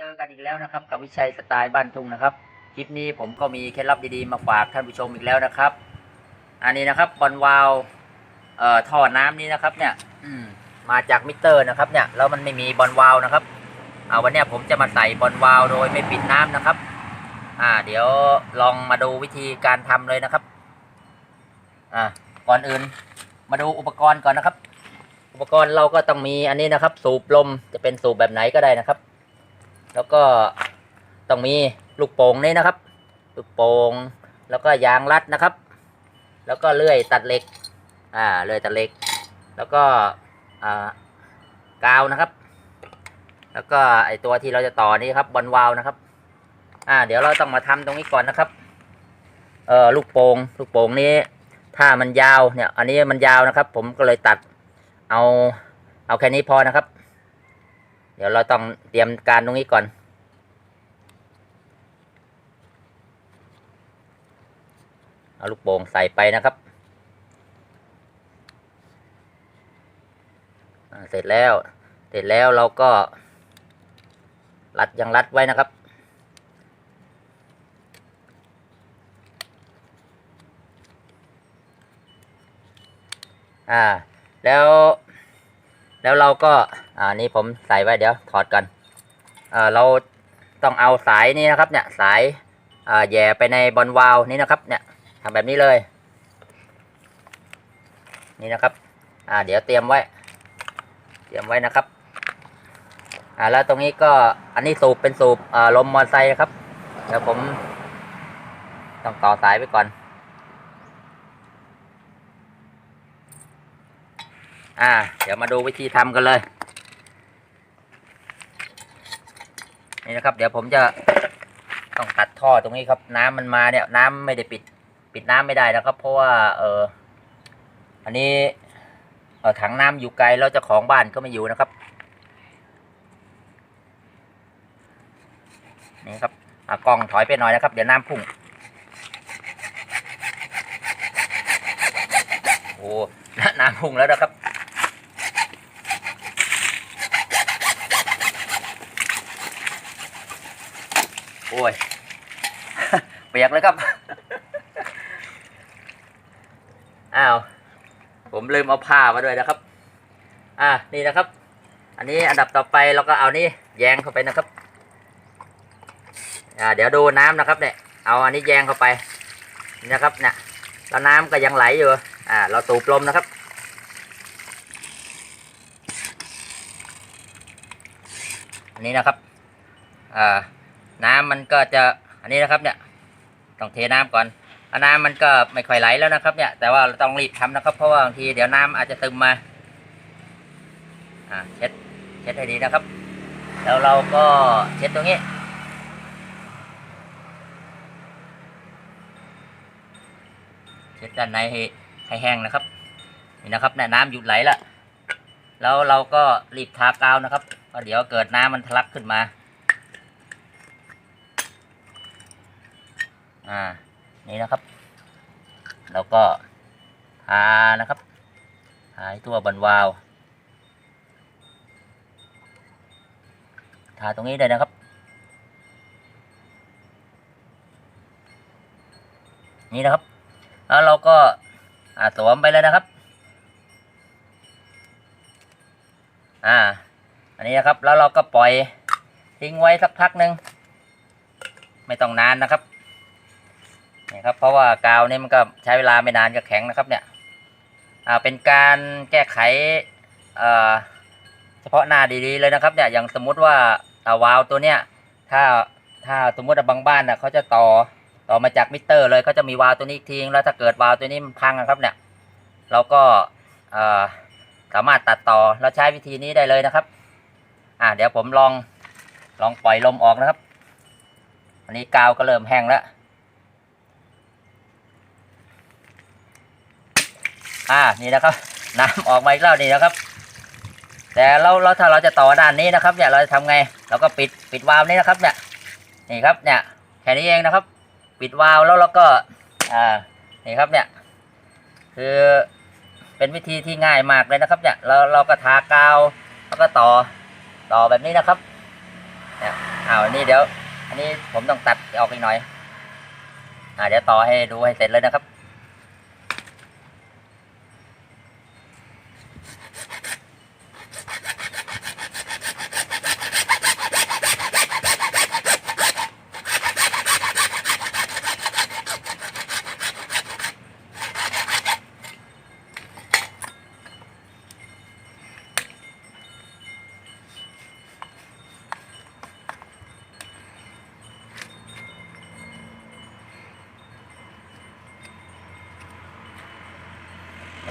เจอกันอีกแล้วนะครับกับวิชัยสไตล์บ้านทุ่งนะครับคลิปนี้ผมก็มีเคล็ดลับดีๆมาฝากท่านผู้ชมอีกแล้วนะครับ อันนี้นะครับบอลวาล์วเอ่อท่อน้ำนี้นะครับเนี่ยอืมมาจากมิเตอร์นะครับเนี่ยแล้วมันไม่มีบอลวาล์วนะครับเอาวันนี้ผมจะมาใส่บอลวาล์วโดยไม่ปิดน้ำนะครับ อ่า เดี๋ยวลองมาดูวิธีการทำเลยนะครับอ่าก่อนอื่น มาดูอุปกรณ์ก่อนนะครับ อุปกรณ์เราก็ต้องมีอันนี้นะครับ สูบลมจะเป็นสูบแบบไหนก็ได้นะครับ แล้วก็ต้องมีลูกโป่งนี่นะครับ ลูกโป่งแล้วก็ยางรัดนะครับ แล้วก็เลื่อยตัดเหล็ก อ่าเลื่อยตัดเหล็ก แล้วก็อ่ากาวนะครับ แล้วก็ไอตัวที่เราจะต่อนี่ครับบอลวาล์วนะครับ อ่า เดี๋ยวเราต้องมาทำตรงนี้ก่อนนะครับ เอ่อลูกโป่งลูกโป่งนี้ ถ้ามันยาวเนี่ย อันนี้มันยาวนะครับ ผมก็เลยตัดเอาเอาแค่นี้พอนะครับ เดี๋ยวเราต้องเตรียมการตรงนี้ก่อน เอาลูกโป่งใส่ไปนะครับ เสร็จแล้ว เสร็จแล้วเราก็ รัดยังรัดไว้นะครับอ่า แล้ว แล้วเราก็อ่านี่ผมใส่ไว้เดี๋ยวถอดกันอ่าเราต้องเอาสายนี้นะครับเนี่ยสายอ่าแย่ไปในบอลวาล์วนี้นะครับเนี่ยทำแบบนี้เลย นี่นะครับอ่าเดี๋ยวเตรียมไว้ เตรียมไว้นะครับอ่าแล้วตรงนี้ก็อันนี้สูบเป็นสูบอ่าลมมอเตอร์ไซค์ครับเดี๋ยวผมต้องต่อสายไปก่อน อ่า เดี๋ยวมาดูวิธีทำกันเลย นี่นะครับ เดี๋ยวผมจะต้องตัดท่อตรงนี้ครับ น้ำมันมาเนี่ย น้ำไม่ได้ปิด ปิดน้ำไม่ได้นะครับ เพราะว่า เอออันนี้เออถังน้ำอยู่ไกลแล้วเจ้าของบ้านก็ไม่อยู่นะครับ นี่ครับอะกล้องถอยไปหน่อยนะครับ เดี๋ยวน้ำพุ่งโอ้น้ำพุ่งแล้วนะครับ อ้ยเปียกเลยครับ อ้าว ผมลืมเอาผ้ามาด้วยนะครับ อ่านี่นะครับ อันนี้อันดับต่อไปเราก็เอานี่แยงเข้าไปนะครับ อ่า เดี๋ยวดูน้ำนะครับเนี่ย เอาอันนี้แยงเข้าไปนะครับเนี่ยแล้วน้ำก็ยังไหลอยู่ อ่า เราสูบลมนะครับ อันนี้นะครับ อ่า น้ำมันก็จะอันนี้นะครับเนี่ยต้องเทน้ำก่อนอนน้ำมันก็ไม่ค่อยไหลแล้วนะครับ เนี่ย แต่ว่าเราต้องรีบทำนะครับ เพราะว่าบางทีเดี๋ยวน้ำอาจจะซึมมาอ่าเช็ดเช็ดให้ดีนะครับ แล้วเราก็เช็ดตรงนี้เช็ดด้านในให้ให้แห้งนะครับนี่นะครับเนี่ยน้ำหยุดไหลละแล้วเราก็รีบทากาวนะครับเพราะเดี๋ยวเกิดน้ำมันทะลักขึ้นมา อ่า นี่นะครับเราก็ทานะครับทาให้ทั่วบนวาล์วทาตรงนี้เลยนะครับ นี่นะครับ แล้วเราก็อาสวมไปเลยนะครับ อ่า อันนี้นะครับ แล้วเราก็ปล่อยทิ้งไว้สักพักหนึ่ง ไม่ต้องนานนะครับ นี่ครับเพราะว่ากาวนี่มันก็ใช้เวลาไม่นานก็แข็งนะครับเนี่ยอ่าเป็นการแก้ไขเอ่อเฉพาะหน้าดีๆเลยนะครับเนี่ยอย่างสมมุติว่าอ่าวาล์วตัวเนี้ยถ้าถ้าสมมติบางบ้านนะเขาจะต่อต่อมาจากมิเตอร์เลยเขาจะมีวาล์วตัวนี้ทีนึงแล้วถ้าเกิดวาล์วตัวนี้มันพังนะครับเนี่ยเราก็เอ่อสามารถตัดต่อแล้วใช้วิธีนี้ได้เลยนะครับ อ่าเดี๋ยวผมลองลองปล่อยลมออกนะครับอันนี้กาวก็เริ่มแห้งแล้ว อ่านี่นะครับ น้ำออกมาอีกแล้วนี่นะครับ แต่เราเราถ้าเราจะต่อด้านนี้นะครับเนี่ยเราจะทำไง เราก็ปิดปิดวาล์วนี้นะครับ เนี่ยนี่ครับเนี่ยแค่นี้เองนะครับ ปิดวาล์วแล้วเราก็อ่านี่ครับเนี่ย คือเป็นวิธีที่ง่ายมากเลยนะครับ เนี่ยเราเราก็ทากาวแล้วก็ต่อต่อแบบนี้นะครับเนี่ยอ้าวนนี้เดี๋ยว อันนี้ผมต้องตัดออกอีกหน่อยอ่าเดี๋ยวต่อให้ดูให้เสร็จเลยนะครับ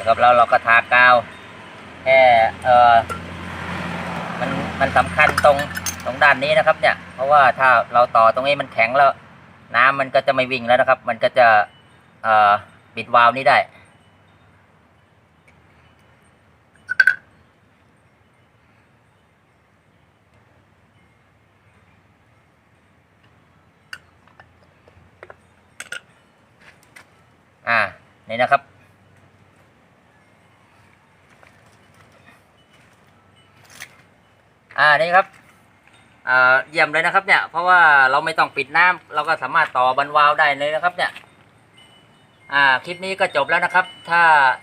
นะครับแล้วเราก็ทากาวแค่เออมันมันสำคัญตรงตรงด้านนี้นะครับเนี่ย เพราะว่าถ้าเราต่อตรงนี้มันแข็งแล้ว น้ำมันก็จะไม่วิ่งแล้วนะครับ มันก็จะเออปิดวาล์วนี้ได้อ่านี่นะครับ อ่านี่ครับอ่าเยี่ยมเลยนะครับเนี่ย เพราะว่าเราไม่ต้องปิดน้ำเราก็สามารถต่อบันวาล์วได้เลยนะครับเนี่ยอ่าคลิปนี้ก็จบแล้วนะครับ ถ้า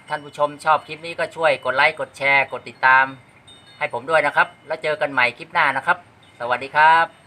ท่านผู้ชมชอบคลิปนี้ก็ช่วยกดไลค์กดแชร์ กดติดตาม ให้ผมด้วยนะครับ แล้วเจอกันใหม่คลิปหน้านะครับ สวัสดีครับ